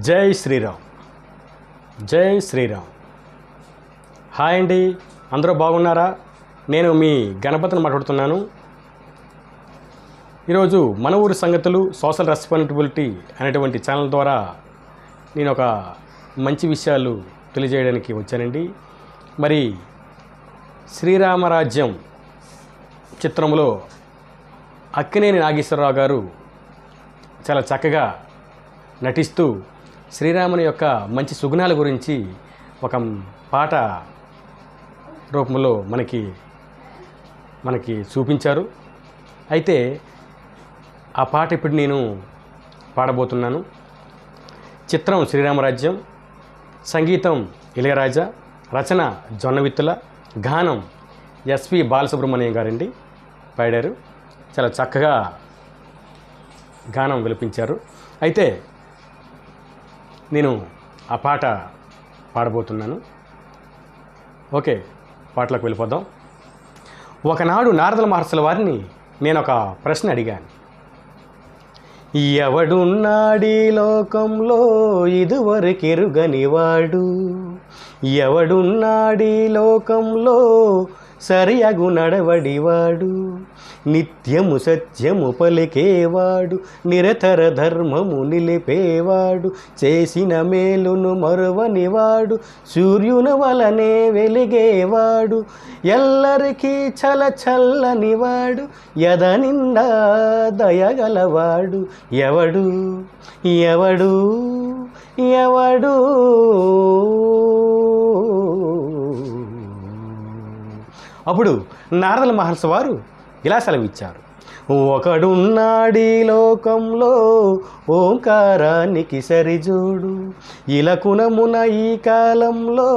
జై శ్రీరామ్. జై శ్రీరామ్. హాయ్ అండి. అందరూ బాగున్నారా? నేను మీ గణపతిని మాట్లాడుతున్నాను. ఈరోజు మన ఊరి సంగతులు సోషల్ రెస్పాన్సిబిలిటీ అనేటువంటి ఛానల్ ద్వారా నేను ఒక మంచి విషయాలు తెలియజేయడానికి వచ్చానండి. మరి శ్రీరామరాజ్యం చిత్రంలో అక్కినేని నాగేశ్వరరావు గారు చాలా చక్కగా నటిస్తూ శ్రీరాముని యొక్క మంచి సుగుణాల గురించి ఒక పాట రూపంలో మనకి మనకి చూపించారు. అయితే ఆ పాట ఇప్పుడు నేను పాడబోతున్నాను. చిత్రం శ్రీరామరాజ్యం సంగీతం ఇళయరాజా రచన జొన్నవిత్తుల గానం ఎస్పి బాలసుబ్రహ్మణ్యం గారండి పాడారు. చాలా చక్కగా గానం విలిపించారు. అయితే నేను ఆ పాట పాడబోతున్నాను. ఓకే పాటలకు వెళ్ళిపోదాం. ఒకనాడు నారదల మహర్షుల వారిని నేను ఒక ప్రశ్న అడిగాను. ఎవడున్నాడీ లోకంలో ఇదివరకెరుగనివాడు ఎవడున్నాడీ లోకంలో సరియగు నడవడివాడు నిత్యము సత్యము పలికేవాడు నిరతర ధర్మము నిలిపేవాడు చేసిన మేలును మరువనివాడు సూర్యున వలనే వెలిగేవాడు ఎల్లరికీ చల చల్లనివాడు ఎద నిండా దయగలవాడు ఎవడు ఎవడు ఎవడు? అప్పుడు నారదల మహర్షి వారు ఇలా సెలవిచ్చారు. ఒకడున్నాడీ లోకంలో ఓంకారానికి సరిజోడు. ఇలకునమున ఈ కాలంలో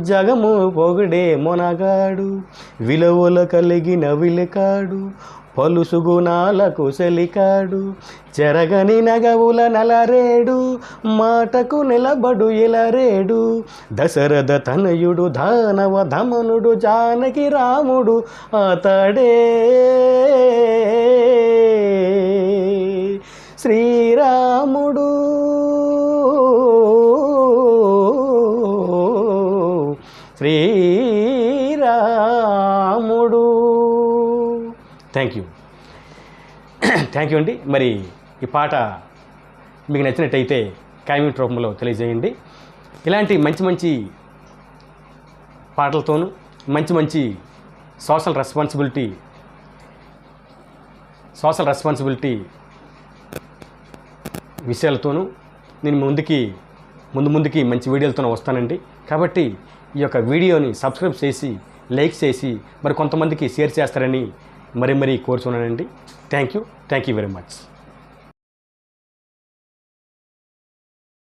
జగము పొగడే మొనగాడు. విలువల కలిగిన విలకాడు. పలుసుగుణాలకు సెలికాడు చెరగని నగవుల నలరేడు మాటకు నిలబడు ఇలరేడు దశరథ తనయుడు దానవ ధమనుడు జానకి రాముడు అతడే. శ్రీరాముడు. Sri thank you thank you అండి మరి ఈ పాట మీకు నచ్చినట్టయితే కామెంట్ రూపంలో తెలియజేయండి. ఇలాంటి మంచి మంచి పాటలతోనూ మంచి మంచి సోషల్ రెస్పాన్సిబిలిటీ సోషల్ రెస్పాన్సిబిలిటీ విషయాలతోనూ నేను ముందుకి ముందు ముందుకి మంచి వీడియోలతో వస్తానండి. కాబట్టి ఈ యొక్క వీడియోని సబ్స్క్రైబ్ చేసి లైక్ చేసి మరి కొంతమందికి షేర్ చేస్తారని మరీ మరీ కోరుచున్నానండి thank you thank you very much